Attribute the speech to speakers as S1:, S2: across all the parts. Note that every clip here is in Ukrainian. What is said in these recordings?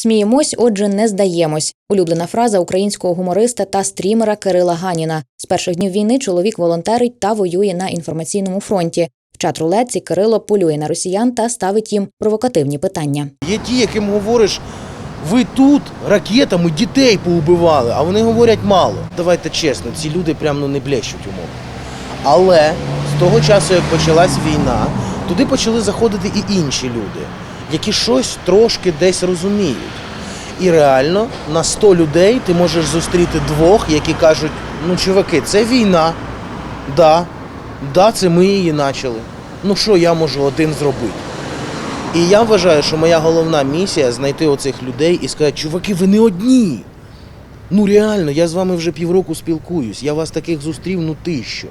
S1: Сміємось, отже, не здаємось. Улюблена фраза українського гумориста та стрімера Кирила Ганіна. З перших днів війни чоловік волонтерить та воює на інформаційному фронті. В чат-рулетці Кирило полює на росіян та ставить їм провокативні питання.
S2: Є ті, яким говориш, ви тут ракетами дітей поубивали, а вони говорять мало. Давайте чесно, ці люди прям ну, не блещуть умов. Але з того часу, як почалась війна, туди почали заходити і інші люди, які щось трошки десь розуміють. І реально на 100 людей ти можеш зустріти двох, які кажуть: ну, чуваки, це війна. Да, да, це ми її почали. Ну що я можу один зробити? І я вважаю, що моя головна місія знайти оцих людей і сказати, чуваки, ви не одні. Ну реально, я з вами вже півроку спілкуюсь, я вас таких зустрів, ну тисячу.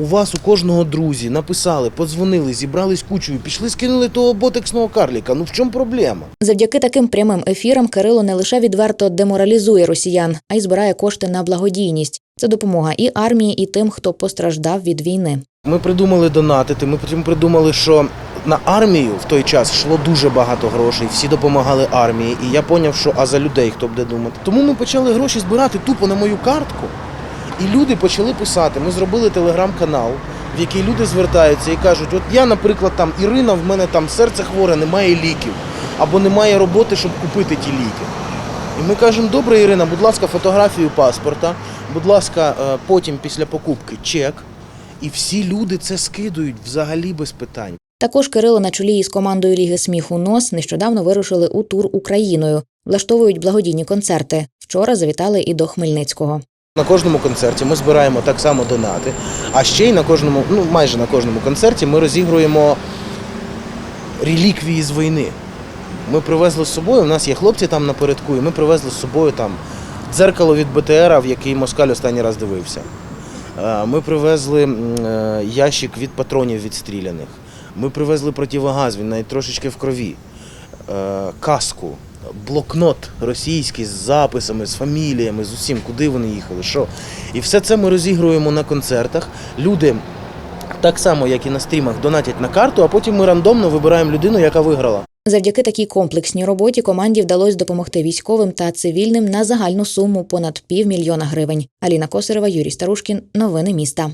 S2: У вас у кожного друзі написали, подзвонили, зібрались кучою, пішли, скинули того ботексного карліка. Ну в чому проблема?
S1: Завдяки таким прямим ефірам Кирило не лише відверто деморалізує росіян, а й збирає кошти на благодійність. Це допомога і армії, і тим, хто постраждав від війни.
S2: Ми придумали донатити. Ми потім придумали, що на армію в той час йшло дуже багато грошей. Всі допомагали армії. І я зрозумів, що а за людей хто буде думати. Тому ми почали гроші збирати тупо на мою картку. І люди почали писати. Ми зробили телеграм-канал, в який люди звертаються і кажуть: от я, наприклад, там Ірина, в мене там серце хворе, немає ліків, або немає роботи, щоб купити ті ліки. І ми кажемо, добре, Ірина, будь ласка, фотографію паспорта, будь ласка, е, потім після покупки чек. І всі люди це скидують взагалі без питань.
S1: Також Кирило на чолі із командою Ліги сміху НОС нещодавно вирушили у тур Україною, влаштовують благодійні концерти. Вчора завітали і до Хмельницького.
S2: На кожному концерті ми збираємо так само донати, а ще й на кожному, ну майже на кожному концерті ми розігруємо реліквії з війни. Ми привезли з собою, у нас є хлопці там напередку, і ми привезли з собою там дзеркало від БТРа, в який москаль останній раз дивився. Е, Ми привезли е, ящик від патронів відстріляних. Ми привезли противогаз, він навіть трошечки в крові. Е, Каску, блокнот російський з записами, з фаміліями, з усім, куди вони їхали, що. І все це ми розігруємо на концертах. Люди так само, як і на стрімах, донатять на карту, а потім ми рандомно вибираємо людину, яка виграла.
S1: Завдяки такій комплексній роботі команді вдалося допомогти військовим та цивільним на загальну суму понад півмільйона гривень. Аліна Косарева, Юрій Старушкін. Новини міста.